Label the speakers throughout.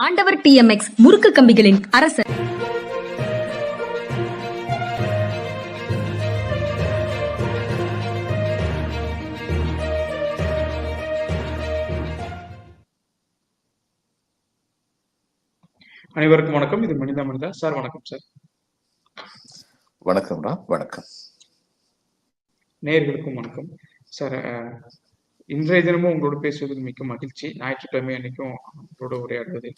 Speaker 1: ஆண்டவர் டிஎம்எக்ஸ் முறுக்கு கம்பிகளின் அரசர்.
Speaker 2: அனைவருக்கும் வணக்கம். இது மனிதா மனிதா. சார் வணக்கம் சார்.
Speaker 3: வணக்கம்டா. வணக்கம்.
Speaker 2: நேயர்களுக்கும் வணக்கம். சார் இன்றைய தினமும் உங்களோட பேசுவதில் மிக்க மகிழ்ச்சி. ஞாயிற்றுக்கிழமை அன்னைக்கும் உங்களோட உரையாடுவது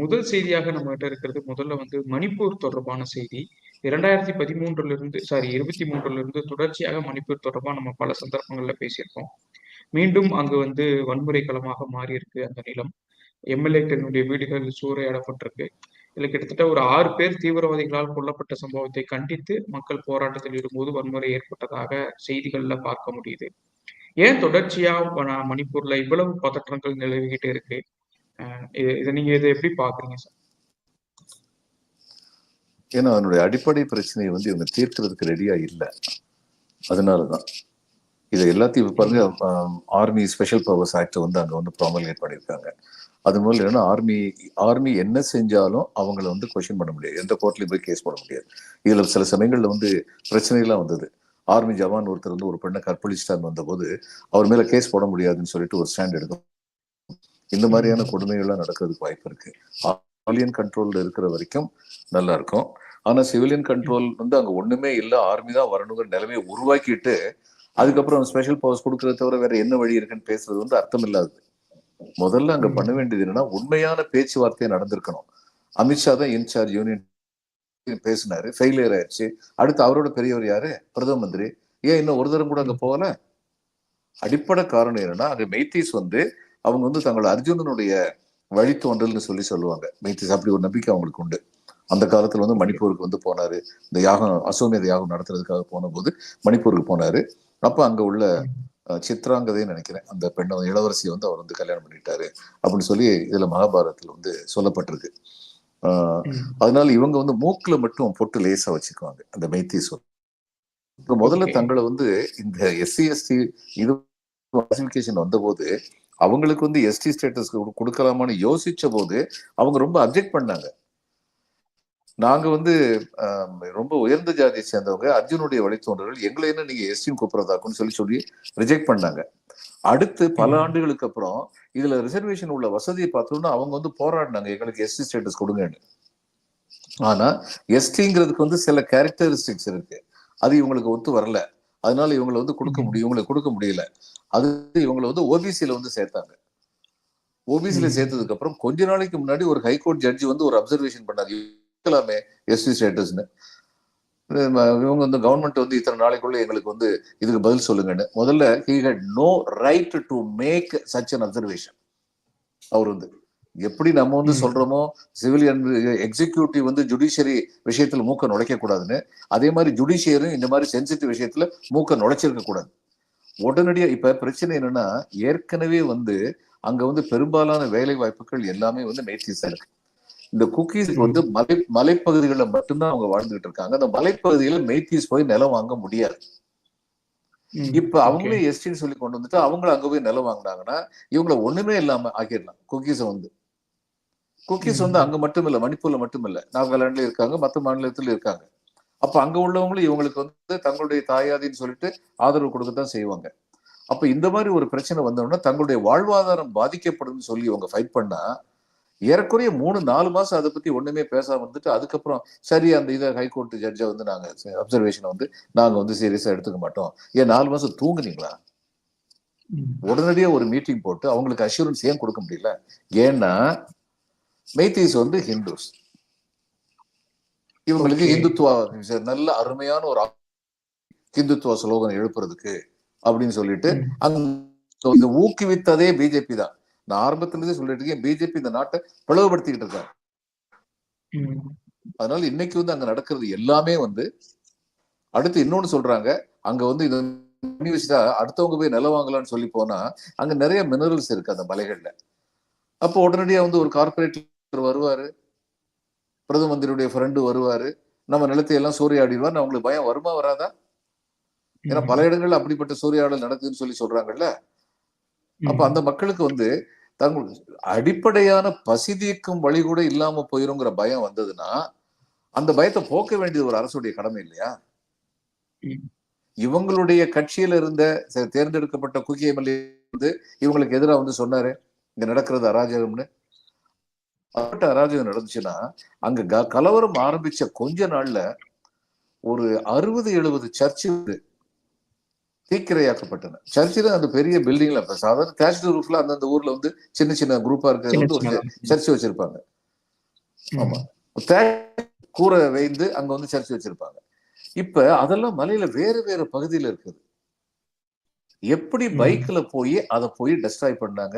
Speaker 2: முதல் செய்தியாக நம்ம கிட்ட இருக்கிறது முதல்ல வந்து மணிப்பூர் தொடர்பான செய்தி. இரண்டாயிரத்தி பதிமூன்றுல இருந்து சாரி இருபத்தி மூன்றுல இருந்து தொடர்ச்சியாக மணிப்பூர் தொடர்பா நம்ம பல சந்தர்ப்பங்கள்ல பேசியிருக்கோம். மீண்டும் அங்கு வந்து வன்முறை களமாக மாறி இருக்கு அந்த நிலம். எம்எல்ஏக்களுடைய வீடுகள் சூறையாடப்பட்டிருக்கு. இதுல கிட்டத்தட்ட ஒரு ஆறு பேர் தீவிரவாதிகளால் கொல்லப்பட்ட சம்பவத்தை கண்டித்து மக்கள் போராட்டத்தில் ஈடுபோது வன்முறை ஏற்பட்டதாக செய்திகள்ல பார்க்க முடியுது. ஏன் தொடர்ச்சியா மணிப்பூர்ல இவ்வளவு பதற்றங்கள் நிலவிக்கிட்டு இருக்கு? இதை நீங்க இதை எப்படி பாக்குறீங்க சார்?
Speaker 3: ஏன்னா அதனுடைய அடிப்படை பிரச்சனையை வந்து இவங்க தீர்க்கிறதுக்கு ரெடியா இல்லை. அதனாலதான். இதை எல்லாத்தையும் இப்ப பாருங்க ஆர்மி ஸ்பெஷல் பவர்ஸ் ஆக்ட் வந்து அங்க வந்து ப்ராமல்கேட் பண்ணியிருக்காங்க. அது மூலம் என்னன்னா ஆர்மி ஆர்மி என்ன செஞ்சாலும் அவங்கள வந்து கொஸ்டின் பண்ண முடியாது. எந்த கோர்ட்லையும் போய் கேஸ் போட முடியாது. இதுல சில சமயங்கள்ல வந்து பிரச்சனைகள்லாம் வந்தது. ஆர்மி ஜவான் ஒருத்தர் வந்து ஒரு பெண்ணை கற்பழிச்சிட்டான்னு வந்தபோது அவர் மேல கேஸ் போட முடியாதுன்னு சொல்லிட்டு ஒரு ஸ்டாண்ட் எடுக்கும் இந்த மாதிரியான கொடுமைகள்லாம் நடக்கிறதுக்கு வாய்ப்பு இருக்கு. சிவிலியன் கண்ட்ரோல்ல இருக்கிற வரைக்கும் நல்லா இருக்கும். ஆனா சிவிலியன் கண்ட்ரோல் வந்து அங்க ஒண்ணுமே இல்ல. ஆர்மி தான் வரணுங்கிற நிலைமையை உருவாக்கிட்டு அதுக்கப்புறம் ஸ்பெஷல் பவர்ஸ் கொடுக்கறத தவிர வேற என்ன வழி இருக்குன்னு பேசுறது வந்து அர்த்தம் இல்லாதது முதல்ல அங்க பண்ண வேண்டியது என்னன்னா உண்மையான பேச்சுவார்த்தை நடந்திருக்கணும். அமித்ஷா தான் இன்சார்ஜ் யூனியன் பேசினாரு. ஃபெயிலியர் ஆயிடுச்சு. அடுத்து அவரோட பெரியவர் யாரு? பிரதம மந்திரி. ஏன் இன்னும் ஒரு தரம் கூட அங்க போகல? அடிப்படை காரணம் என்னன்னா அங்க மெய்தீஸ் வந்து அவங்க வந்து தங்களை அர்ஜுனனுடைய வழித்தோன்றல்னு சொல்லி சொல்லுவாங்க. மெய்தீஸ் அப்படி ஒரு நம்பிக்கை அவங்களுக்கு உண்டு. அந்த காலத்துல வந்து மணிப்பூருக்கு வந்து போனாரு. இந்த யாகம் அசோமேத யாகம் நடத்துறதுக்காக போன போது மணிப்பூருக்கு போனாரு. அப்ப அங்க உள்ள அஹ், சித்ராங்கதைன்னு நினைக்கிறேன். அந்த பெண்ணை இளவரசியை வந்து அவர் வந்து கல்யாணம் பண்ணிட்டாரு. அப்படின்னு சொல்லி இதுல மகாபாரதத்துல வந்து சொல்லப்பட்டிருக்கு. அதனால இவங்க வந்து மூக்குல மட்டும் பொட்டு லேசா வச்சுக்குவாங்க அந்த மெய்த்தி சொல் முதல்ல. தங்களை வந்து இந்த எஸ்சி எஸ்டி இது கிளாசிபிகேஷன் வந்தபோது அவங்களுக்கு வந்து எஸ்டி ஸ்டேட்டஸ் கொடுக்கலாமான்னு யோசிச்ச போது அவங்க ரொம்ப அப்ஜெக்ட் பண்ணாங்க நாங்க வந்து ரொம்ப உயர்ந்த ஜாதியை சேர்ந்தவங்க அர்ஜுனுடைய வழித்தோன்றர்கள் எங்களை என்ன நீங்க எஸ்டின்னு கூப்பிடுறதாக்குன்னு சொல்லி சொல்லி ரிஜெக்ட் பண்ணாங்க அடுத்து பல. ஆண்டுகளுக்கு அப்புறம் இதுல ரிசர்வேஷன் உள்ள வசதியை பார்த்தோம்னா அவங்க வந்து போராடினாங்க. எங்களுக்கு எஸ்டி ஸ்டேட்டஸ் கொடுங்கன்னு. ஆனா எஸ்டிங்கிறதுக்கு வந்து சில கேரக்டரிஸ்டிக்ஸ் இருக்கு. அது இவங்களுக்கு ஒத்து வரல. அதனால இவங்களை வந்து கொடுக்க. முடியும். இவங்களுக்கு கொடுக்க முடியல. அது இவங்களை வந்து ஓபிசியில வந்து சேர்த்தாங்க. ஓபிசியில. சேர்த்ததுக்கு அப்புறம் கொஞ்ச நாளைக்கு முன்னாடி ஒரு ஹைகோர்ட் ஜட்ஜி வந்து ஒரு அப்சர்வேஷன் பண்ணாரு. இருக்கலாமே எஸ்டி ஸ்டேட்டஸ்னு இவங்க வந்து கவர்மெண்ட் வந்து இத்தனை நாளைக்குள்ள எங்களுக்கு வந்து இதுக்கு பதில் சொல்லுங்கன்னு. முதல்ல he had no right to make such an observation அவர் வந்து எப்படி நம்ம வந்து. சொல்றோமோ சிவிலியன் எக்ஸிக்யூட்டிவ் வந்து ஜுடிஷியரி விஷயத்துல மூக்க நுழைக்க கூடாதுன்னு அதே மாதிரி ஜுடிஷியரும் இந்த மாதிரி சென்சிட்டிவ் விஷயத்துல மூக்க நுழைச்சிருக்க கூடாது. உடனடியா இப்ப பிரச்சனை என்னன்னா ஏற்கனவே வந்து அங்க வந்து பெரும்பாலான வேலை வாய்ப்புகள் எல்லாமே வந்து மேத்திஸா இருக்கு. இந்த குக்கீஸ்க்கு வந்து மலை மலைப்பகுதிகளில் மட்டும்தான் அவங்க வாழ்ந்துகிட்டு இருக்காங்க. அந்த மலைப்பகுதிகளில் மெய்த்தீஸ் போய் நிலம் வாங்க முடியாது. இப்ப அவங்களே எஸ்டின்னு சொல்லி கொண்டு வந்துட்டு அவங்கள அங்க போய் நிலம் வாங்கினாங்கன்னா இவங்கள ஒண்ணுமே இல்லாம ஆக்கிடலாம். குக்கீஸை வந்து. குக்கீஸ். வந்து அங்க மட்டும் இல்ல மணிப்பூர்ல மட்டும் இல்ல. நாகாலாந்துல இருக்காங்க மத்த மாநிலத்துல இருக்காங்க. அப்ப அங்க உள்ளவங்களும் இவங்களுக்கு வந்து தங்களுடைய தாயாதின்னு சொல்லிட்டு ஆதரவு கொடுக்கத்தான் செய்வாங்க. அப்ப இந்த மாதிரி ஒரு பிரச்சனை வந்தோம்னா தங்களுடைய வாழ்வாதாரம் பாதிக்கப்படும்னு சொல்லி இவங்க ஃபைட் பண்ணா ஏறக்குறைய மூணு நாலு மாசம் அதை பத்தி ஒண்ணுமே பேசாம இருந்துட்டு அதுக்கப்புறம் சரி அந்த இதை ஹைகோர்ட் ஜட்ஜை வந்து நாங்க அப்சர்வேஷனை வந்து நாங்க வந்து சீரியஸா எடுத்துக்க மாட்டோம் ஏன் நாலு மாசம் தூங்குனீங்களா. உடனடியா ஒரு மீட்டிங் போட்டு அவங்களுக்கு அஷூரன்ஸ் ஏன் கொடுக்க முடியல ஏன்னா மெய்தீஸ் வந்து ஹிந்துஸ் இவங்களுக்கு. இந்துத்துவா நல்ல அருமையான ஒரு ஹிந்துத்துவ ஸ்லோகன் எழுப்புறதுக்கு அப்படின்னு சொல்லிட்டு. அங்க ஊக்குவித்ததே பிஜேபி தான் நான் ஆரம்பத்துல இருந்தே சொல்லிட்டு இருக்கேன் பிஜேபி இந்த நாட்டை பிளவுபடுத்திக்கிட்டு இருக்காங்க
Speaker 2: ம்.
Speaker 3: அதனால இன்னைக்கு வந்து அங்க நடக்கிறது எல்லாமே வந்து அடுத்து இன்னொன்னு சொல்றாங்க அங்க வந்து இது வச்சுட்டா அடுத்தவங்க போய் நிலம் வாங்கலாம்னு சொல்லி போனா அங்க நிறைய மினரல்ஸ் இருக்கு அந்த மலைகள்ல. அப்போ உடனடியா வந்து ஒரு கார்பரேட் வருவாரு. பிரதம மந்திரியுடைய ஃப்ரெண்டு வருவாரு. நம்ம நிலத்தை எல்லாம் சூறையாடிடுவார் அவங்களுக்கு பயம் வருமா வராதா? ஏன்னா பல இடங்கள்ல அப்படிப்பட்ட சூறையாடல் நடக்குதுன்னு சொல்லி சொல்றாங்கல்ல. அப்ப அந்த மக்களுக்கு வந்து தங்கள் அடிப்படையான பசி தீர்க்கும் வழி கூட இல்லாம போயிருங்கிற பயம் வந்ததுன்னா அந்த பயத்தை போக்க வேண்டியது ஒரு அரசுடைய கடமை இல்லையா. இவங்களுடைய கட்சியில இருந்த தேர்ந்தெடுக்கப்பட்ட குக்கி எம்எல்ஏ வந்து இவங்களுக்கு எதிராக வந்து சொன்னாரு இங்க நடக்கிறது அராஜகம்னு. அப்பட்ட அராஜகம் நடந்துச்சுன்னா அங்க கலவரம் ஆரம்பிச்ச கொஞ்ச நாள்ல ஒரு அறுபது எழுபது சர்ச்சு தீக்கிரையாக்கப்பட்டன. சர்ச்சில் அந்த பெரிய பில்டிங்ல இப்ப சாதாரண கேஷ்டல் ரூஃப்ல அந்தந்த ஊர்ல வந்து சின்ன சின்ன குரூப்பா இருக்கிறது வந்து ஒரு. சர்ச் வச்சிருப்பாங்க. ஆமா. கூரை வைந்து அங்க வந்து சர்ச் வச்சிருப்பாங்க. இப்ப அதெல்லாம் மலையில வேற வேற பகுதியில இருக்குது. எப்படி. பைக்ல போய் அதை போய் டெஸ்ட்ராய் பண்ணாங்க?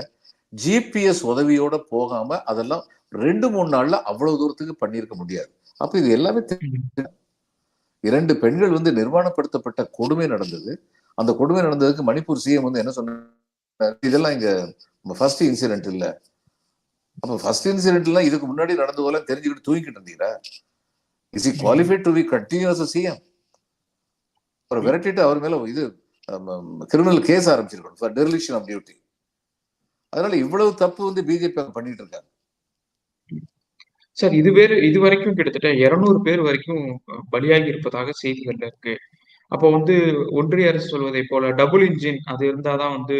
Speaker 3: ஜிபிஎஸ் உதவியோட போகாம அதெல்லாம் ரெண்டு மூணு நாள்ல அவ்வளவு தூரத்துக்கு பண்ணியிருக்க முடியாது. அப்ப இது எல்லாமே இரண்டு பெண்கள் வந்து நிர்வாணப்படுத்தப்பட்ட கொடுமை நடந்தது. அந்த கொடுமை நடந்ததுக்கு மணிப்பூர் சிஎம் வந்து என்ன சொன்னார்? இதெல்லாம் இங்க ஃபர்ஸ்ட் இன்சிடென்ட் இல்ல. அப்ப ஃபர்ஸ்ட் இன்சிடென்ட்லாம் இதுக்கு முன்னாடி நடந்து போல தெரிஞ்சுக்கிட்டு தூங்கிட்டு இருந்தீங்களா? Is he qualified to be continues CM அப்புறம் விரட்டிட்டு அவர் மேல இது கிரிமினல் கேஸ் ஆரம்பிச்சிருக்கணும் ஃபார் டெர்லிஷன் ஆஃப் டியூட்டி அதனால இவ்வளவு தப்பு வந்து பிஜேபி பண்ணிட்டு இருக்காங்க
Speaker 2: சார் இது வேறு இது வரைக்கும் கிட்டத்தட்ட இருநூறு பேர் வரைக்கும் பலியாகி இருப்பதாக செய்திகள்ல இருக்கு. அப்போ வந்து ஒன்றிய அரசு சொல்வதை போல டபுள் இன்ஜின் அது இருந்தாதான் வந்து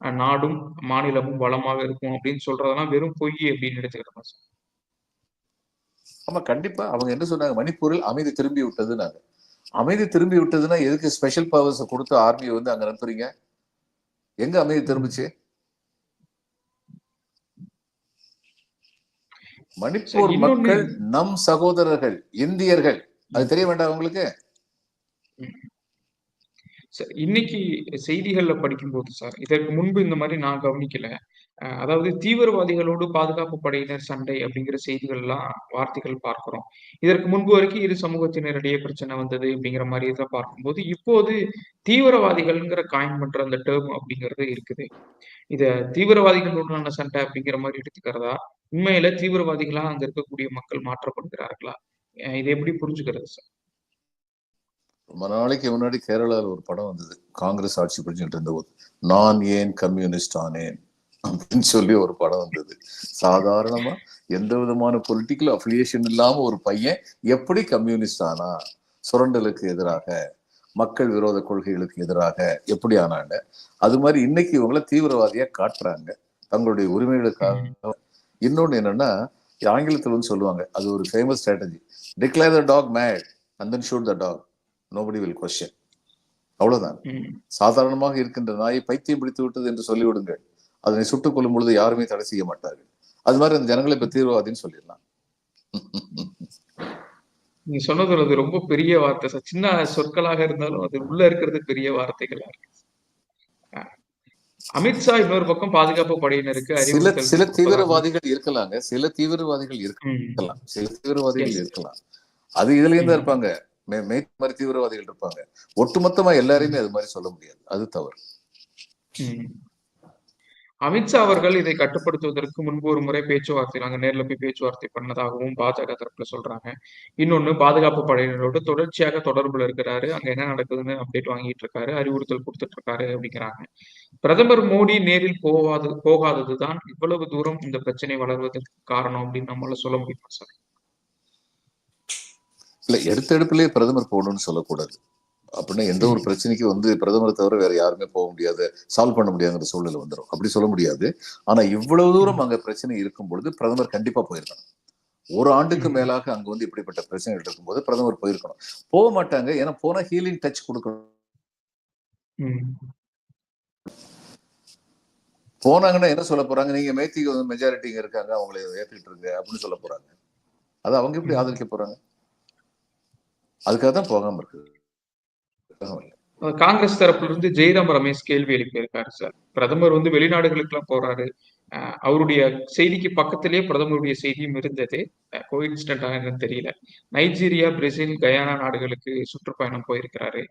Speaker 2: நாடும் மாநிலமும் வளமாக இருக்கும் அப்படின்னு சொல்றதெல்லாம் வெறும் பொய் அப்படின்னு எடுத்துக்கிறோம் சார்
Speaker 3: ஆமா கண்டிப்பா. அவங்க என்ன சொன்னாங்க? மணிப்பூரில் அமைதி திரும்பி விட்டதுன்னாங்க. அமைதி திரும்பி விட்டதுன்னா எதுக்கு ஸ்பெஷல் பவர்ஸ் கொடுத்து ஆர்மியை வந்து அங்க அனுப்புறீங்க? எங்க அமைதி திரும்பிச்சு? மணிப்பூர் மக்கள் நம் சகோதரர்கள் இந்தியர்கள். அது தெரிய வேண்டாம் உங்களுக்கு?
Speaker 2: இன்னைக்கு செய்திகள்ல படிக்கும்போது சார் இதற்கு முன்பு இந்த மாதிரி நான் கவனிக்கல. அதாவது தீவிரவாதிகளோடு பாதுகாப்பு படையினர் சண்டை அப்படிங்கிற செய்திகள் எல்லாம் வார்த்தைகள் பார்க்கிறோம். இதற்கு முன்பு வரைக்கும் இரு சமூகத்தினரிடையே பிரச்சனை வந்தது அப்படிங்கிற மாதிரி இதை பார்க்கும்போது இப்போது தீவிரவாதிகள்ங்கிற காயின் பண்ற அந்த டேர்ம் அப்படிங்கிறது இருக்குது. இத தீவிரவாதிகளுடனான சண்டை அப்படிங்கிற மாதிரி எடுத்துக்கிறதா? உண்மையில தீவிரவாதிகளா அங்க இருக்கக்கூடிய மக்கள் மாற்றப்படுகிறார்களா? இதை எப்படி புரிஞ்சுக்கிறது சார்
Speaker 3: ரொம்ப நாளைக்கு முன்னாடி கேரளாவில் ஒரு படம் வந்தது. காங்கிரஸ் ஆட்சி புரிஞ்சுட்டு இருந்தபோது நான் ஏன் கம்யூனிஸ்ட் ஆனேன்? அப்படின்னு சொல்லி ஒரு படம் வந்தது. சாதாரணமா எந்த விதமான பொலிட்டிக்கல் அஃபிலியேஷன் இல்லாம ஒரு பையன் எப்படி கம்யூனிஸ்ட் ஆனா? சுரண்டலுக்கு எதிராக மக்கள் விரோத கொள்கைகளுக்கு எதிராக எப்படி ஆனாங்க அது மாதிரி இன்னைக்கு இவங்கள தீவிரவாதியா காட்டுறாங்க. தங்களுடைய உரிமைகளுக்காக. இன்னொன்னு என்னன்னா ஆங்கிலத்தில் வந்து சொல்லுவாங்க. அது ஒரு famous strategy declare the dog mad and then shoot the dog nobody will question அவ்வளவுதான். சாதாரணமாக இருக்கின்ற நாயை பைத்தியம் பிடித்து விட்டது என்று சொல்லிவிடுங்கள். அதனை சுட்டுக் கொள்ளும் பொழுது யாருமே தடை செய்ய மாட்டார்கள். அது மாதிரி அந்த ஜனங்களை இப்ப தீவிரவாதின்னு சொல்லிடலாம்.
Speaker 2: நீங்க சொன்னது அது ரொம்ப பெரிய வார்த்தை சார். சின்ன சொற்களாக இருந்தாலும் அது உள்ள இருக்கிறது பெரிய வார்த்தைகளா இருக்கு. அமித்ஷா இன்னொரு பக்கம் பாதுகாப்பு படையினருக்கு
Speaker 3: சில சில தீவிரவாதிகள் இருக்கலாங்க. சில தீவிரவாதிகள். இருக்கலாம். சில தீவிரவாதிகள். இருக்கலாம். அது இதுல இருந்து. இருப்பாங்க. மேற்கு மாதிரி தீவிரவாதிகள் இருப்பாங்க. ஒட்டுமொத்தமா எல்லாரையுமே அது மாதிரி சொல்ல முடியாது. அது தவறு.
Speaker 2: அமித்ஷா அவர்கள் இதை கட்டுப்படுத்துவதற்கு முன்பு ஒரு முறை பேச்சுவார்த்தை நாங்க நேர்ல போய் பேச்சுவார்த்தை பண்ணதாகவும் பாஜக தரப்புல சொல்றாங்க. இன்னொன்னு பாதுகாப்பு படையினரோடு தொடர்ச்சியாக தொடர்புல இருக்கிறாரு. அங்க என்ன நடக்குதுன்னு அப்டேட் வாங்கிட்டு இருக்காரு. அறிவுறுத்தல் கொடுத்துட்டு இருக்காரு அப்படிங்கிறாங்க. பிரதமர் மோடி நேரில் போகாது போகாததுதான் இவ்வளவு தூரம் இந்த பிரச்சனை வளர்வதற்கு காரணம் அப்படின்னு நம்மளால சொல்ல முடியுமா சார்?
Speaker 3: இல்ல எடுத்த எடுப்பிலே பிரதமர் போகணும்னு சொல்லக்கூடாது. அப்படின்னா எந்த ஒரு பிரச்சனைக்கு வந்து பிரதமர் தவிர வேற யாருமே போக முடியாது சால்வ் பண்ண முடியாதுங்கிற சூழ்நிலை வந்துடும் அப்படி சொல்ல முடியாது. ஆனா இவ்வளவு தூரம் அங்க பிரச்சனை இருக்கும் பொழுது பிரதமர் கண்டிப்பா போயிருக்கணும். ஒரு ஆண்டுக்கு.
Speaker 2: மேலாக
Speaker 3: அங்க வந்து இப்படிப்பட்ட பிரச்சனைகள் இருக்கும்போது பிரதமர் போயிருக்கணும். போக மாட்டாங்க ஏன்னா போனா ஹீலிங் டச் கொடுக்கணும். போனாங்கன்னா என்ன சொல்ல போறாங்க? நீங்க மேத்திக்கு வந்து மெஜாரிட்டிங்க இருக்காங்க அவங்களை ஏத்துக்கிட்டு இருங்க அப்படின்னு சொல்ல போறாங்க. அது அவங்க எப்படி. ஆதரிக்க போறாங்க? அதுக்காக தான் போகாம இருக்கு.
Speaker 2: காங்கிரஸ் தரப்புல இருந்து ஜெய்ராம் ரமேஷ் கேள்வி எழுப்பியிருக்காரு சார் பிரதமர் வந்து வெளிநாடுகளுக்கு எல்லாம் போறாரு அவருடைய செய்திக்கு பக்கத்திலேயே பிரதமருடைய செய்தியும் இருந்தது. கோயின்சிடென்டா என்னன்னு தெரியல. நைஜீரியா பிரேசில் கயானா நாடுகளுக்கு சுற்றுப்பயணம் போயிருக்கிறாரு.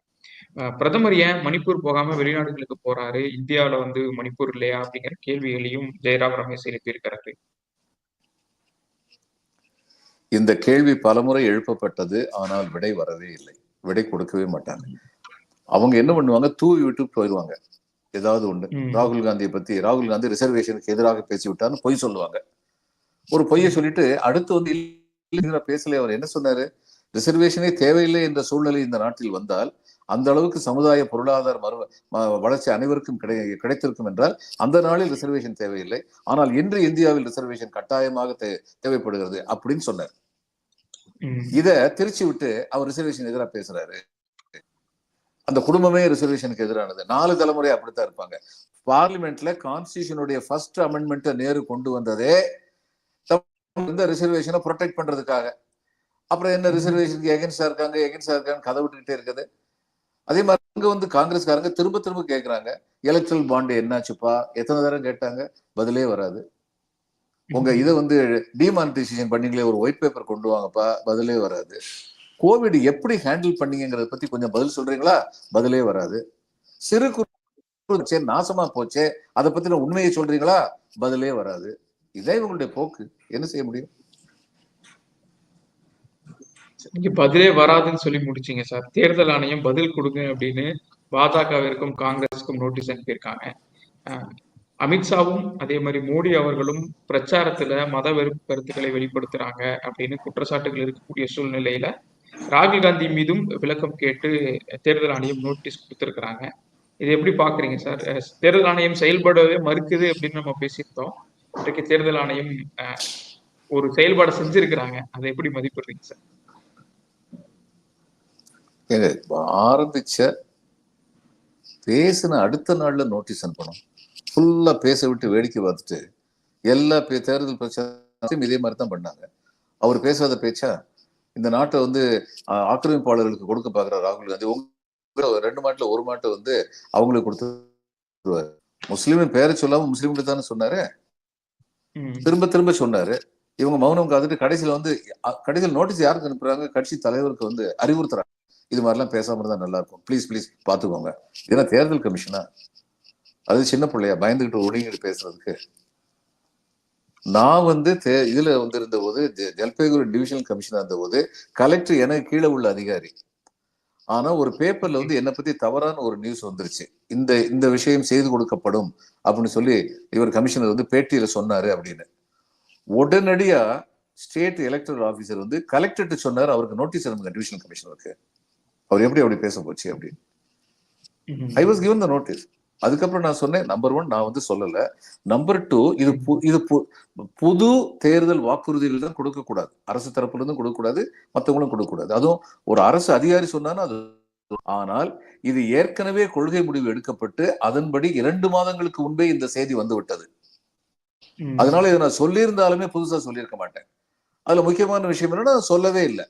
Speaker 2: பிரதமர் ஏன் மணிப்பூர் போகாம வெளிநாடுகளுக்கு போறாரு? இந்தியாவில வந்து மணிப்பூர் இல்லையா? அப்படிங்கிற கேள்விகளையும் ஜெயராம் ரமேஷ் எழுப்பியிருக்கிறாரு.
Speaker 3: இந்த கேள்வி பலமுறை எழுப்பப்பட்டது ஆனால் விடை வரவே இல்லை. விடை கொடுக்கவே மாட்டாங்க. அவங்க என்ன பண்ணுவாங்க? தூவி விட்டு போயிடுவாங்க. ஏதாவது ஒண்ணு. ராகுல் காந்தியை பத்தி ராகுல் காந்தி ரிசர்வேஷனுக்கு எதிராக பேசி விட்டார்னு பொய் சொல்லுவாங்க. ஒரு பொய்யை சொல்லிட்டு அடுத்து வந்து பேசல அவர் என்ன சொன்னாரு? ரிசர்வேஷனே தேவையில்லை என்ற சூழ்நிலை இந்த நாட்டில் வந்தால் அந்த அளவுக்கு சமுதாய பொருளாதார மறு வளர்ச்சி அனைவருக்கும் கிடை கிடைத்திருக்கும் என்றால் அந்த நாளில் ரிசர்வேஷன் தேவையில்லை. ஆனால் இன்று இந்தியாவில் ரிசர்வேஷன் கட்டாயமாக தே- தேவைப்படுகிறது அப்படின்னு சொன்னார். இத திருச்சி விட்டு அவர் ரிசர்வேஷன் எதிராக பேசுறாரு. அந்த குடும்பமே ரிசர்வேஷனுக்கு எதிரானது. நாலு தலைமுறை அப்படித்தான் இருப்பாங்க. பார்லிமெண்ட்ல கான்ஸ்டியூஷனுடைய ஃபர்ஸ்ட் அமெண்ட்மெண்ட்டை நேரு கொண்டு வந்ததே இந்த ரிசர்வேஷனை ப்ரொடெக்ட் பண்றதுக்காக. அப்புறம் என்ன ரிசர்வேஷனுக்கு எகென்ஸ்டா இருக்காங்க எகென்ஸ்டா இருக்காங்க கதை விட்டுக்கிட்டே இருக்குது. அதே மாதிரி அங்க வந்து காங்கிரஸ்காரங்க திரும்ப திரும்ப கேக்குறாங்க. எலக்ட்ரல் பாண்டு என்னாச்சுப்பா? எத்தனை தடவை கேட்டாங்க? பதிலே வராது. உங்க இதை வந்து டிமானிட்டைசேஷன் பண்ணீங்களே ஒரு ஒயிட் பேப்பர் கொண்டு வாங்கப்பா பதிலே வராது. கோவிட் எப்படி ஹேண்டில் பண்ணீங்கிறத பத்தி கொஞ்சம் பதில் சொல்றீங்களா? பதிலே வராது. சிறு குறு நாசமா போச்சே அதை பத்தின உண்மையை சொல்றீங்களா? பதிலே வராது. இதான் இவங்களுடைய போக்கு. என்ன செய்ய முடியும்?
Speaker 2: நீங்க பதிலே வராதுன்னு சொல்லி முடிச்சீங்க சார். தேர்தல் ஆணையம் பதில் கொடுங்க அப்படின்னு பாஜகவிற்கும் காங்கிரஸுக்கும் நோட்டீஸ் அனுப்பியிருக்காங்க. அமித்ஷாவும் அதே மாதிரி மோடி அவர்களும் பிரச்சாரத்துல மத வெறுப்பு கருத்துக்களை வெளிப்படுத்துறாங்க அப்படின்னு குற்றச்சாட்டுகள் இருக்கக்கூடிய சூழ்நிலையில ராகுல் காந்தி மீதும் விளக்கம் கேட்டு தேர்தல் ஆணையம் நோட்டீஸ் கொடுத்துருக்குறாங்க. இது எப்படி பாக்குறீங்க சார்? தேர்தல் ஆணையம் செயல்படவே மறுக்குது அப்படின்னு நம்ம பேசியிருந்தோம். இன்றைக்கு தேர்தல் ஆணையம் அஹ், ஒரு செயல்பாடு செஞ்சிருக்கிறாங்க. அதை எப்படி மதிப்பிடுறீங்க சார்?
Speaker 3: ஆரம்பிச்ச பேசின அடுத்த நாள்ல நோட்டீஸ் அனுப்பணும். ஃபுல்லா பேச விட்டு வேடிக்கை பார்த்துட்டு எல்லா தேர்தல் பிரச்சாரத்தையும் இதே மாதிரி தான் பண்ணாங்க. அவர் பேசாத பேச்சா இந்த நாட்டை வந்து ஆக்கிரமிப்பாளர்களுக்கு கொடுக்க பாக்குற ராகுல் காந்தி உங்க ரெண்டு மாட்டுல ஒரு மாட்டை வந்து அவங்களுக்கு கொடுத்துருவாரு. முஸ்லீமின் பேரை சொல்லாம முஸ்லீம்கிட்ட தானே சொன்னாரு. திரும்ப திரும்ப சொன்னாரு. இவங்க மௌனம் காத்துட்டு கடைசியில வந்து கடைசியில் நோட்டீஸ் யாருக்கு அனுப்புறாங்க? கட்சி தலைவருக்கு வந்து அறிவுறுத்துறாங்க. இது மாதிரிலாம் பேசாம இருந்தா நல்லா இருக்கும். ப்ளீஸ் ப்ளீஸ் பாத்துக்கோங்க ஏன்னா தேர்தல் கமிஷனா அது சின்ன பிள்ளையா பயந்துகிட்டு ஒடுங்கிட்டு பேசுறதுக்கு. நான் வந்து தே- இதுல வந்து இருந்த போது ஜ- ஜல்பைகுரி டிவிஷனல் கமிஷனர் இருந்த போது கலெக்டர் எனக்கு கீழே உள்ள அதிகாரி. ஆனா ஒரு பேப்பர்ல வந்து என்னை பத்தி தவறான ஒரு நியூஸ் வந்துருச்சு. இந்த இந்த விஷயம் செய்து கொடுக்கப்படும் அப்படின்னு சொல்லி இவர் கமிஷனர் வந்து பேட்டியில சொன்னாரு அப்படின்னு. உடனடியா ஸ்டேட் எலக்டரல் ஆபீசர் வந்து கலெக்டர்கிட்ட சொன்னார் அவருக்கு நோட்டீஸ் அனுப்புங்க டிவிஷனல் கமிஷனருக்கு. அவர் எப்படி அப்படி பேச போச்சு அப்படின்னு. I was given the notice அதுக்கப்புறம் நான் சொன்னேன் நம்பர் ஒன் நான் வந்து சொல்லல. நம்பர் டூ இது இது புது தேர்தல் வாக்குறுதிகள் தான் கொடுக்க கூடாது அரசு தரப்புல இருந்தும் கொடுக்க கூடாது மத்தவங்களும் கொடுக்க கூடாது அதுவும் ஒரு அரசு அதிகாரி சொன்னாலும் அது ஆனால் இது ஏற்கனவே கொள்கை முடிவு எடுக்கப்பட்டு அதன்படி இரண்டு மாதங்களுக்கு முன்பே இந்த செய்தி வந்து விட்டது. அதனால இதை நான் சொல்லியிருந்தாலுமே புதுசா சொல்லியிருக்க மாட்டேன். அதுல முக்கியமான விஷயம் என்னன்னா சொல்லவே இல்லை.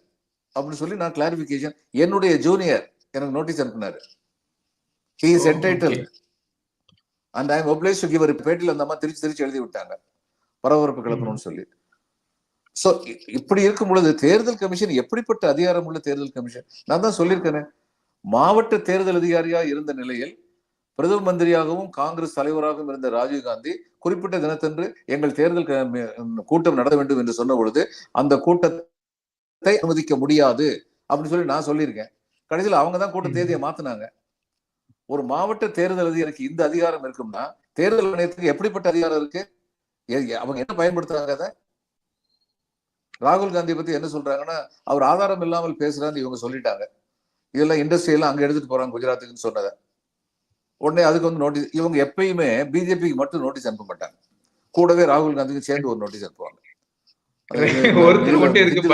Speaker 3: அப்படின்னு சொல்லி நான் கிளாரிபிகேஷன் என்னுடைய ஜூனியர் எனக்கு நோட்டீஸ் அனுப்பினாரு. ஹி இஸ் என்டைட்டில்
Speaker 2: அந்த
Speaker 3: and I am obliged to give பேட்டியில் அந்த அம்மா திருச்சி திருச்சி எழுதி விட்டாங்க. பரபரப்பு கிளப்பணும்னு சொல்லி. சோ இப்படி இருக்கும் பொழுது தேர்தல் கமிஷன் எப்படிப்பட்ட அதிகாரம் உள்ள தேர்தல் கமிஷன்? நான் தான் சொல்லியிருக்கேனே. மாவட்ட தேர்தல் அதிகாரியா இருந்த நிலையில் பிரதம மந்திரியாகவும் காங்கிரஸ் தலைவராகவும் இருந்த ராஜீவ்காந்தி குறிப்பிட்ட தினத்தன்று எங்கள் தேர்தல் க- கூட்டம் நடத்த வேண்டும் என்று சொன்ன பொழுது அந்த கூட்டத்தை அனுமதிக்க முடியாது அப்படின்னு சொல்லி நான் சொல்லியிருக்கேன். கடைசியில் அவங்க தான் கூட்ட தேதியை மாத்தினாங்க. ஒரு மாவட்ட தேர்தல் அதிகாரிக்கு இந்த அதிகாரம் இருக்கும்னா தேர்தல் ஆணையத்துக்கு எப்படிப்பட்ட அதிகாரம் இருக்கு? அவங்க என்ன பயன்படுத்துறாங்க அதை? ராகுல் காந்தி பத்தி என்ன சொல்றாங்கன்னா அவர் ஆதாரம் இல்லாமல் பேசுறான்னு இவங்க சொல்லிட்டாங்க. இதெல்லாம் இண்டஸ்ட்ரி எல்லாம் அங்க எடுத்துட்டு போறாங்க குஜராத்துக்குன்னு சொன்னதை. உடனே அதுக்கு வந்து நோட்டீஸ் இவங்க எப்பயுமே பிஜேபிக்கு மட்டும் நோட்டீஸ் அனுப்ப மாட்டாங்க கூடவே ராகுல் காந்திக்கு சேர்ந்து ஒரு நோட்டீஸ் அனுப்புவாங்க.
Speaker 2: ஒருத்தர் மட்டும் இருக்கு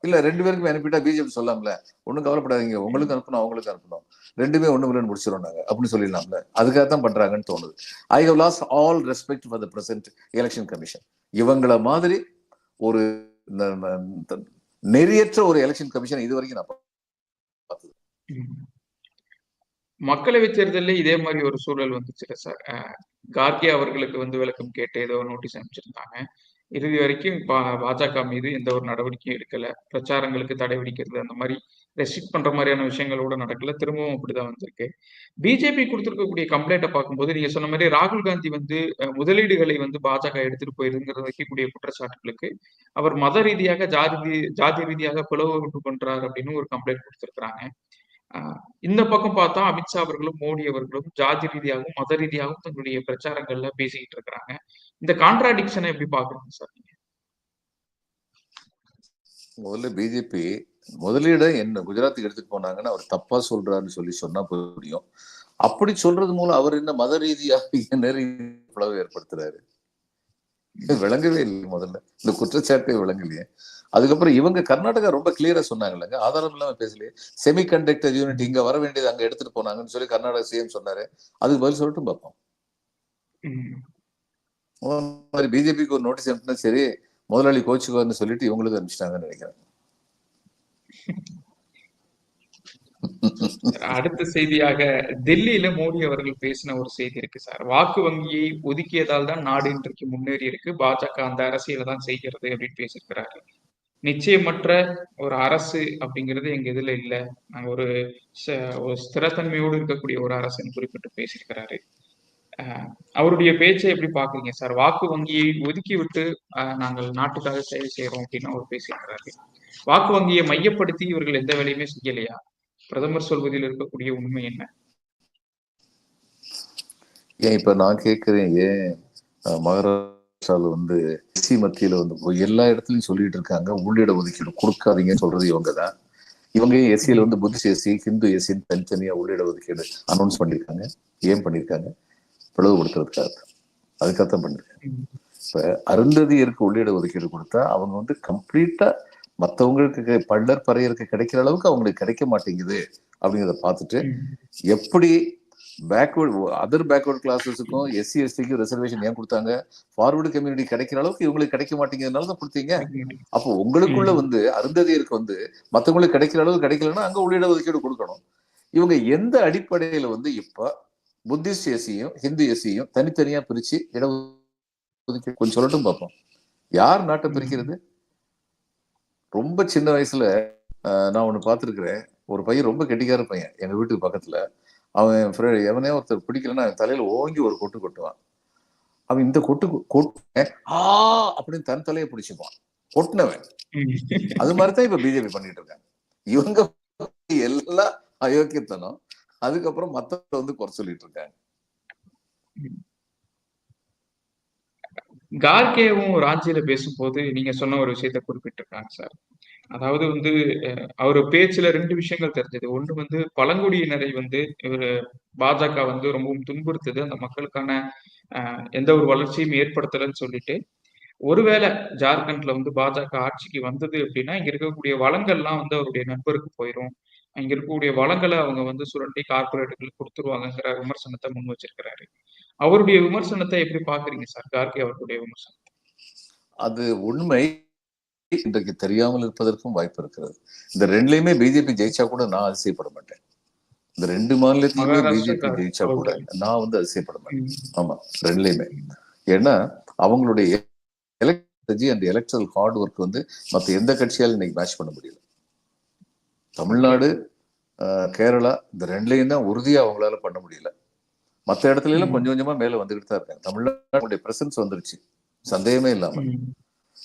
Speaker 3: இல்ல ரெண்டு பேருக்கும் அனுப்பிட்டா பிஜேபி சொல்லாம்ல? ஒண்ணும் கவலைப்படாதீங்க. உங்களுக்கு அனுப்பணும் அவங்களுக்கு அனுப்பணும். ரெண்டுமே ஒண்ணு இல்லைன்னு முடிச்சிடும் நாங்க. அப்படின்னு சொல்லிடலாம்ல. அதுக்காக தான் பண்றாங்கன்னு தோணுது. I have lost all respect for the present election commission இவங்கள மாதிரி ஒரு நெறியற்ற ஒரு எலெக்ஷன் கமிஷன் இது வரைக்கும் நான் பார்த்தது.
Speaker 2: மக்களவை தேர்தலில் இதே மாதிரி ஒரு சூழல் வந்துச்சுல சார். கார்கே அவர்களுக்கு வந்து விளக்கம் கேட்டு ஏதோ நோட்டீஸ் அனுப்பிச்சிருந்தாங்க. இறுதி வரைக்கும் பா- பாஜக மீது எந்த ஒரு நடவடிக்கையும் எடுக்கல. பிரச்சாரங்களுக்கு தடை விதிக்கிறது. அந்த மாதிரி ரெஸ்ட்ரிக்ட் பண்ற மாதிரியான விஷயங்களோட நடக்கல. திரும்பவும் அப்படிதான் வந்திருக்கு. பிஜேபி கொடுத்துருக்கக்கூடிய கம்ப்ளைண்ட்டை பார்க்கும்போது நீங்க சொன்ன மாதிரி ராகுல் காந்தி வந்து முதலீடுகளை வந்து பாஜக எடுத்துட்டு போயிருங்கிற வைக்கக்கூடிய குற்றச்சாட்டுகளுக்கு அவர் மத ரீதியாக ஜாதி ஜாதி ரீதியாக பிளவு உண்டு பண்றாரு அப்படின்னு ஒரு கம்ப்ளைண்ட் கொடுத்துருக்குறாங்க. இந்த பக்கம் பார்த்தா அமித்ஷா அவர்களும் மோடி அவர்களும் ஜாதி ரீதியாகவும் மத ரீதியாகவும் தங்களுடைய பிரச்சாரங்கள்ல பேசிக்கிட்டு இருக்கிறாங்க. இந்த கான்ட்ராடிக்ஷனை எப்படி பாக்குறீங்க சார்
Speaker 3: முதல்ல பிஜேபி முதலீட என்ன குஜராத்துக்கு எடுத்துட்டு போனாங்கன்னு அவர் தப்பா சொல்றாருன்னு சொல்லி சொன்னா புரியும் அப்படி சொல்றது மூலம் அவர் என்ன மத ரீதியாக என்ன ரீதி பிளவு ஏற்படுத்துறாரு? விளங்கவே இல்லை முதல்ல. இந்த குற்றச்சாட்டே விளங்கலையே. அதுக்கப்புறம் இவங்க கர்நாடகா ரொம்ப கிளியரா சொன்னாங்கல்லங்க. ஆதாரம் இல்லாம பேசலையே. செமி கண்டக்டர் யூனிட் இங்க வர வேண்டியது அங்க எடுத்துட்டு போனாங்கன்னு சொல்லி கர்நாடகா சிஎம் சொன்னாரு. அதுக்கு பதில் சொல்லட்டும் பார்ப்போம். மாதிரி பிஜேபிக்கு ஒரு நோட்டீஸ் அனுப்பினா சரி முதலாளி கோச்சுக்குவார்னு சொல்லிட்டு இவங்களுக்கு அனுப்பிச்சிட்டாங்கன்னு நினைக்கிறேன்.
Speaker 2: அடுத்த செய்தியாக டெல்லியில மோடி அவர்கள் பேசின ஒரு செய்தி இருக்கு சார். வாக்கு வங்கியை ஒதுக்கியதால் தான் நாடு இன்றைக்கு முன்னேறி இருக்கு. பாஜக அந்த அரசியல தான் செய்கிறது அப்படின்னு பேசியிருக்கிறாரு நிச்சயமற்ற ஒரு அரசு அப்படிங்கிறது எங்க இதுல இல்ல. நாங்க ஒரு ச- ஒரு ஸ்திரத்தன்மையோடு இருக்கக்கூடிய ஒரு அரசுன்னு குறிப்பிட்டு பேசியிருக்கிறாரு. அவருடைய பேச்சை எப்படி பாக்குறீங்க சார்? வாக்கு வங்கியை ஒதுக்கி விட்டு அஹ், நாங்கள் நாட்டுக்காக சேவை செய்யறோம் அப்படின்னு அவர் பேசியிருக்கிறாரு. வாக்கு வங்கியை மையப்படுத்தி இவர்கள் எந்த வேலையுமே செய்யலையா? பிரதமர் சொல்வதில் இருக்கக்கூடிய உண்மை என்ன?
Speaker 3: ஏன் இப்ப நான் கேட்கிறேன் ஏன் மகாராஷ்டிரால வந்து எஸ்சி மத்தியில வந்து எல்லா இடத்துலயும் சொல்லிட்டு இருக்காங்க உள்ளிட ஒதுக்கீடு கொடுக்காதீங்கன்னு சொல்றது இவங்க தான். இவங்க எஸ்சியில வந்து புத்திஸ்ட் எஸ்சி ஹிந்து எஸ்சின்னு தனித்தனியா உள்ளிட ஒதுக்கீடு அனௌன்ஸ் பண்ணிருக்காங்க ஏன் பண்ணிருக்காங்க? பிளவுபடுத்துறதுக்காக அதுக்காகத்தான் பண்ணிருக்காங்க. இப்ப அருந்ததியருக்கு உள்ளிட ஒதுக்கீடு கொடுத்தா அவங்க வந்து கம்ப்ளீட்டா மத்தவங்களுக்கு கி- பள்ளர் பறையருக்கு கிடைக்கிற அளவுக்கு அவங்களுக்கு கிடைக்க மாட்டேங்குது அப்படிங்கிறத பார்த்துட்டு. எப்படி பேக்வர்ட் அதர் பேக்வர்ட் கிளாஸஸுக்கும் எஸ்சி எஸ்டிக்கும் ரிசர்வேஷன் ஏன் கொடுத்தாங்க? ஃபார்வர்டு கம்யூனிட்டி கிடைக்கிற அளவுக்கு இவங்களுக்கு கிடைக்க மாட்டேங்கிறதுனால தான் கொடுத்தீங்க. அப்போ உங்களுக்குள்ள. வந்து அருந்ததியருக்கு வந்து மத்தவங்களுக்கு கிடைக்கிற அளவுக்கு கிடைக்கலன்னா அங்க உள்ளிட ஒதுக்கீடு கொடுக்கணும். இவங்க எந்த அடிப்படையில வந்து இப்ப புத்திஸ்ட் எஸ்சியும் ஹிந்து எஸ்சியும் தனித்தனியா பிரிச்சு இட ஒதுக்கீடு கொஞ்சம் சொல்லட்டும் பார்ப்போம். யார் நாட்டை பிரிக்கிறது? ரொம்ப சின்ன வயசுல ஆஹ், நான் ஒண்ணு பார்த்துருக்குறேன். ஒரு பையன் ரொம்ப கெட்டிக்கார பையன் எங்க வீட்டுக்கு பக்கத்துல. அவன் ஃப்ரெண்ட் எவனே ஒருத்தர் பிடிக்கலன்னா அவன் தலையில ஓங்கி ஒரு கொட்டு கொட்டுவான். அவன் இந்த கொட்டு கொட்டு ஆ அப்படின்னு தன் தலையை பிடிச்சிப்பான். கொட்டினவன்.
Speaker 2: அது
Speaker 3: அது மாதிரிதான் இப்ப பிஜேபி பண்ணிட்டு இருக்காங்க. இவங்க எல்லாம் அயோக்கியத்தனம் அதுக்கப்புறம் மத்தவங்க வந்து குறை சொல்லிட்டு இருக்காங்க.
Speaker 2: கார்கேவும் ராஞ்சியில பேசும்போது நீங்க சொன்ன ஒரு விஷயத்த குறிப்பிட்டிருக்காங்க சார். அதாவது வந்து அவர் பேச்சுல ரெண்டு விஷயங்கள் தெரிஞ்சது. ஒண்ணு வந்து பழங்குடியினரை வந்து இவர் பாஜக வந்து ரொம்பவும் துன்புறுத்துது. அந்த மக்களுக்கான எந்த ஒரு வளர்ச்சியும் ஏற்படுத்தலைன்னு சொல்லிட்டு ஒருவேளை ஜார்க்கண்ட்ல வந்து பாஜக ஆட்சிக்கு வந்தது அப்படின்னா இங்க இருக்கக்கூடிய வளங்கள்லாம் வந்து அவருடைய நண்பருக்கு போயிடும் இங்க இருக்கக்கூடிய வளங்களை அவங்க வந்து சுரண்டி கார்பரேட்டுகளுக்கு கொடுத்துருவாங்கங்கிற விமர்சனத்தை முன் வச்சிருக்கிறாரு. அவருடைய விமர்சனத்தை எப்படி பாக்குறீங்க சார்? கார்கே அவர்களுடைய விமர்சனம்.
Speaker 3: அது உண்மை. இன்றைக்கு தெரியாமல் இருப்பதற்கும் வாய்ப்பு இருக்கிறது. இந்த ரெண்டுலயுமே பிஜேபி ஜெயிச்சா கூட நான் அதிசயப்பட மாட்டேன். இந்த ரெண்டு மாநிலத்திலுமே பிஜேபி ஜெயிச்சா கூட. நான் வந்து அதிசயப்பட மாட்டேன். ஆமா ரெண்டுலயுமே. ஏன்னா அவங்களுடைய எலக்ட்ரஜி அண்ட் எலக்ட்ரல் ஹார்ட் ஒர்க் வந்து மத்த எந்த கட்சியாலும் இன்னைக்கு மேட்ச் பண்ண முடியல. தமிழ்நாடு கேரளா இந்த ரெண்டுலயும் தான் உறுதியா அவங்களால பண்ண முடியல. மத்த இடத்துல எல்லாம். கொஞ்சம் கொஞ்சமா மேல வந்துகிட்டு தான் இருக்காங்க தமிழ்நாட்டுடைய பிரசன்ஸ் வந்துருச்சு சந்தேகமே இல்லாம.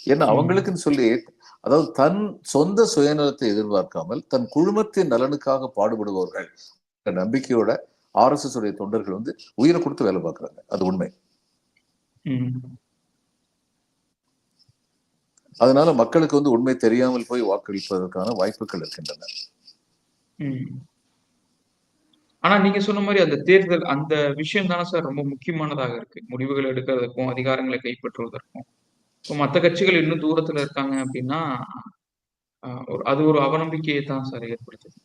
Speaker 3: ஏன்னா. அவங்களுக்குன்னு சொல்லி அதாவது தன் சொந்த சுயநலத்தை எதிர்பார்க்காமல் தன் குழுமத்தின் நலனுக்காக பாடுபடுபவர்கள் நம்பிக்கையோட ஆர்எஸ்எஸ் உடைய தொண்டர்கள் வந்து உயிரை கொடுத்து வேலை பார்க்கறாங்க அது உண்மை. அதனால மக்களுக்கு வந்து உண்மை தெரியாமல் போய் வாக்களிப்பதற்கான வாய்ப்புகள் இருக்கின்றன.
Speaker 2: ஆனா நீங்க சொன்ன மாதிரி அந்த தேர்தல் அந்த விஷயம் தானே சார் ரொம்ப முக்கியமானதாக இருக்கு. முடிவுகள் எடுக்கிறதுக்கும் அதிகாரங்களை கைப்பற்றுவதற்கும். இப்போ மற்ற கட்சிகள் இன்னும் தூரத்துல இருக்காங்க அப்படின்னா ஒரு அது ஒரு அவநம்பிக்கையை தான் சார் ஏற்படுத்துது.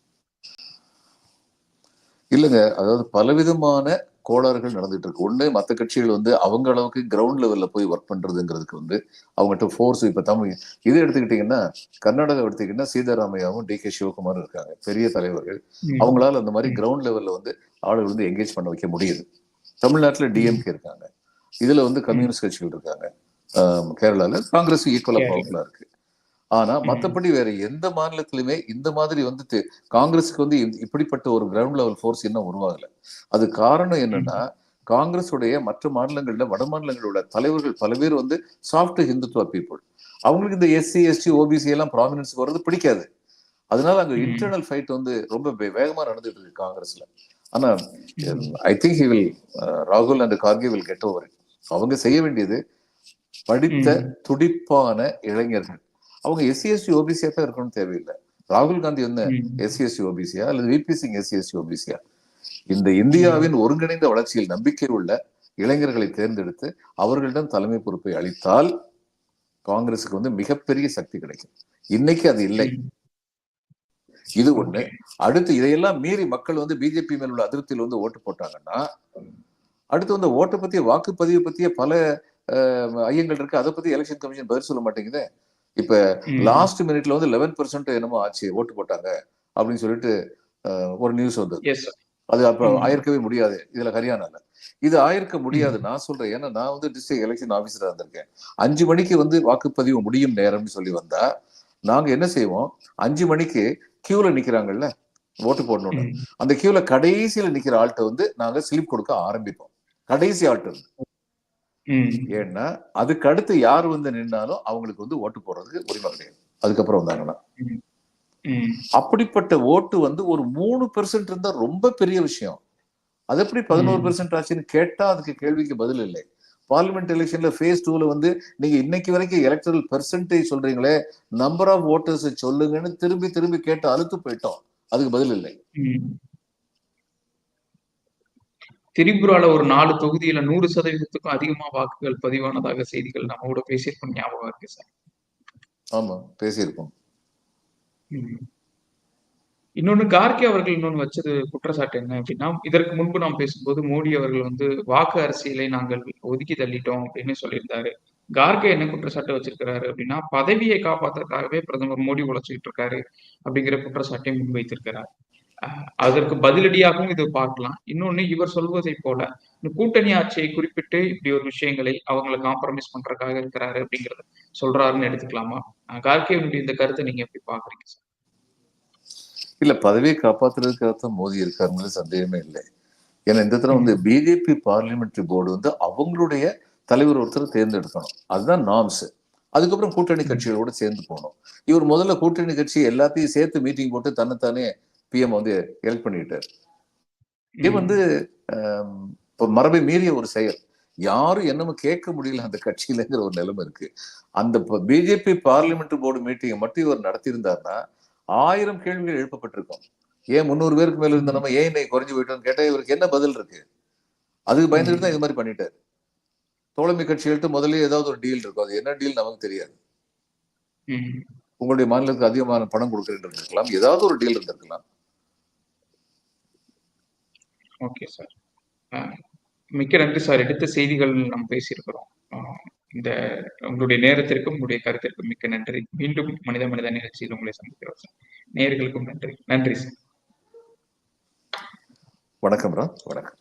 Speaker 3: இல்லைங்க. அதாவது பலவிதமான கோளாறுகள் நடந்துட்டு இருக்கு ஒண்ணு மற்ற கட்சிகள் வந்து அவங்க அளவுக்கு கிரவுண்ட் லெவல்ல போய் ஒர்க் பண்றதுங்கிறதுக்கு வந்து அவங்ககிட்ட ஃபோர்ஸ் இப்ப தமிழ் இது எடுத்துக்கிட்டீங்கன்னா கர்நாடகா எடுத்துக்கிட்டீங்கன்னா சீதாராமையாவும் டி. கே. சிவகுமாரும் இருக்காங்க. பெரிய தலைவர்கள். அவங்களால அந்த மாதிரி. கிரவுண்ட் லெவல்ல வந்து ஆளுகள் வந்து என்கேஜ் பண்ண வைக்க முடியுது. தமிழ்நாட்டுல டிஎம்கே இருக்காங்க. இதுல வந்து கம்யூனிஸ்ட் கட்சிகள் இருக்காங்க. ஆம், கேரளால காங்கிரஸ் ஈக்குவலா
Speaker 2: கேரளா.
Speaker 3: பவர்ஃபுல்லா இருக்கு. ஆனா. மத்தபடி வேற எந்த மாநிலத்திலுமே இந்த மாதிரி வந்து காங்கிரஸுக்கு வந்து இப்படிப்பட்ட ஒரு கிரவுண்ட் லெவல் ஃபோர்ஸ் இன்னும் உருவாகல. அது காரணம் என்னன்னா காங்கிரஸ் உடைய மற்ற மாநிலங்கள்ல வட மாநிலங்களோட தலைவர்கள் பல பேர் வந்து சாஃப்ட் ஹிந்துத்துவ பீப்புள் அவங்களுக்கு இந்த எஸ்சி எஸ்டி ஓபிசி எல்லாம் ப்ராமினன்ஸ் வர்றது பிடிக்காது. அதனால அங்க. இன்டர்னல் ஃபைட் வந்து ரொம்ப வேகமா நடந்துட்டு இருக்கு காங்கிரஸ்ல. ஆனா ஐ திங்க் ஹி வில் ராகுல் and Kharge will get over அவங்க செய்ய வேண்டியது படித்த. துடிப்பான இளைஞர்கள். அவங்க எஸ்சி ஓபிசியா தான் இருக்கணும்னு தேவையில்லை. ராகுல் காந்தி வந்து. எஸ்சி எஸ்சி ஓபிசியா அல்லது விபி சிங் எஸ்சி எஸ்சி ஓபிசியா இந்த இந்தியாவின் ஒருங்கிணைந்த வளர்ச்சியில் நம்பிக்கை உள்ள இளைஞர்களை தேர்ந்தெடுத்து அவர்களிடம் தலைமை பொறுப்பை அளித்தால் காங்கிரசுக்கு வந்து மிகப்பெரிய சக்தி கிடைக்கும். இன்னைக்கு அது இல்லை. இது ஒண்ணு. அடுத்து இதையெல்லாம் மீறி மக்கள் வந்து பிஜேபி மேல் உள்ள அதிருப்தியில் வந்து ஓட்டு போட்டாங்கன்னா அடுத்து வந்து ஓட்டை பத்திய வாக்குப்பதிவு பத்திய பல ஐயங்கள் இருக்கு. அதை பத்தி எலெக்ஷன் கமிஷன் பதில் சொல்ல மாட்டேங்குது. இப்ப. லாஸ்ட் மினிட்ல வந்து லெவன் பர்சன்ட் என்னமோ ஆச்சு ஓட்டு போட்டாங்க அப்படின்னு சொல்லிட்டு ஒரு நியூஸ் வந்தது. அது அப்ப
Speaker 2: ம்.
Speaker 3: ஆயிருக்கவே முடியாது இதுல ஹரியானால இது ஆயிருக்க முடியாது நான் சொல்றேன் ஏன்னா நான் வந்து டிஸ்ட்ரிக்ட் எலெக்ஷன் ஆபீசரா இருந்திருக்கேன் அஞ்சு மணிக்கு வந்து வாக்குப்பதிவு முடியும் நேரம்னு சொல்லி வந்தா நாங்க என்ன செய்வோம் அஞ்சு மணிக்கு கியூல நிக்கிறாங்கல்ல ஓட்டு போடணும்னு. அந்த கியூல கடைசியில நிக்கிற ஆள்கிட்ட வந்து நாங்க ஸ்லிப் கொடுக்க ஆரம்பிப்போம் கடைசி ஆள்கிட்ட. ஏன்னா அதுக்கு அடுத்து யார் வந்து நின்னாலும் அவங்களுக்கு வந்து ஓட்டு போடுறதுக்கு உரிமை கிடையாது. அதுக்கப்புறம் வந்தாங்கன்னா. அப்படிப்பட்ட ஓட்டு வந்து ஒரு மூணு பெர்சென்ட் இருந்தா ரொம்ப பெரிய விஷயம். அது எப்படி பதினோரு பெர்சென்ட் ஆச்சுன்னு கேட்டா அதுக்கு கேள்விக்கு பதில் இல்லை. பார்லிமெண்ட் எலெக்ஷன்ல ஃபேஸ் டூல வந்து நீங்க இன்னைக்கு வரைக்கும் எலக்டரல் பெர்சன்டேஜ் சொல்றீங்களே நம்பர் ஆஃப் ஓட்டர்ஸ் சொல்லுங்கன்னு திரும்பி திரும்பி கேட்டு அழுத்து போயிட்டோம். அதுக்கு பதில் இல்லை.
Speaker 2: திரிபுரால ஒரு நாலு தொகுதியில நூறு சதவீதத்துக்கும் அதிகமா வாக்குகள் பதிவானதாக செய்திகள் நம்ம கூட பேசியிருக்கோம் ஞாபகம் இருக்கு சார்.
Speaker 3: ஆமா பேசியிருக்கோம்.
Speaker 2: இன்னொன்னு கார்கே அவர்கள் இன்னொன்னு வச்சது குற்றச்சாட்டு என்ன அப்படின்னா இதற்கு முன்பு நாம் பேசும்போது மோடி அவர்கள் வந்து வாக்கு அரசியலை நாங்கள் ஒதுக்கி தள்ளிட்டோம் அப்படின்னு சொல்லியிருந்தாரு. கார்கே என்ன குற்றச்சாட்டு வச்சிருக்கிறாரு அப்படின்னா பதவியை காப்பாத்துறதுக்காகவே பிரதமர் மோடி உழைச்சிட்டு இருக்காரு அப்படிங்கிற குற்றச்சாட்டை முன்வைத்திருக்கிறார். அதற்கு பதிலடியாகவும் இது பார்க்கலாம். இன்னொன்னு இவர் சொல்வதை போல இந்த கூட்டணி ஆட்சியை குறிப்பிட்டு இப்படி ஒரு விஷயங்களை அவங்கள காம்ப்ரமைஸ் பண்றதுக்காக இருக்கிறாரு அப்படிங்கறத சொல்றாருன்னு எடுத்துக்கலாமா? கார்கேவனுடைய இந்த கருத்தை நீங்க எப்படி பாக்குறீங்க சார்?
Speaker 3: இல்ல பதவியை காப்பாத்துறதுக்காக தான் மோதி இருக்காருங்கிறது சந்தேகமே இல்லை. ஏன்னா இந்த தடவை வந்து பிஜேபி பார்லிமெண்ட்ரி போர்டு வந்து அவங்களுடைய தலைவர் ஒருத்தர் தேர்ந்தெடுக்கணும். அதுதான் நார்ம்ஸ் அதுக்கப்புறம் கூட்டணி கட்சிகளோட சேர்ந்து போகணும். இவர் முதல்ல கூட்டணி கட்சி எல்லாத்தையும் சேர்த்து மீட்டிங் போட்டு தன்னைத்தானே பிஎம் வந்து எலக்ட் பண்ணிட்டார் இது வந்து இப்ப மரபை மீறிய ஒரு செயல். யாரும் என்னமோ கேட்க முடியல அந்த கட்சியிலங்கிற ஒரு நிலைமை இருக்கு. அந்த பிஜேபி பார்லிமெண்ட் போர்டு மீட்டிங்கை மட்டும் இவர் நடத்தியிருந்தாருன்னா ஆயிரம் கேள்விகள் எழுப்பப்பட்டிருக்கும். ஏன் முந்நூறு பேருக்கு மேல இருந்த நம்ம ஏன் இன்னைக்கு குறைஞ்சு போயிட்டோம்னு கேட்டா இவருக்கு என்ன பதில் இருக்கு? அதுக்கு பயந்துட்டு தான் இது மாதிரி பண்ணிட்டாரு. தோழமை கட்சிகள்கிட்ட முதல்ல ஏதாவது ஒரு டீல் இருக்கும். அது என்ன டீல் நமக்கு தெரியாது. உங்களுடைய மாநிலத்துக்கு அதிகமான பணம் கொடுக்குறேன் இருந்திருக்கலாம். ஏதாவது ஒரு டீல் இருந்திருக்கலாம்.
Speaker 2: ஓகே சார் மிக்க நன்றி சார் எடுத்த செய்திகள் நாம் பேசியிருக்கிறோம். இந்த உங்களுடைய நேரத்திற்கும் உங்களுடைய கருத்திற்கும் மிக்க நன்றி. மீண்டும் மனித மனித நிகழ்ச்சியில் உங்களை சந்திக்கிறோம் சார் நேர்களுக்கும் நன்றி. நன்றி சார்
Speaker 3: வணக்கம் ரா வணக்கம்.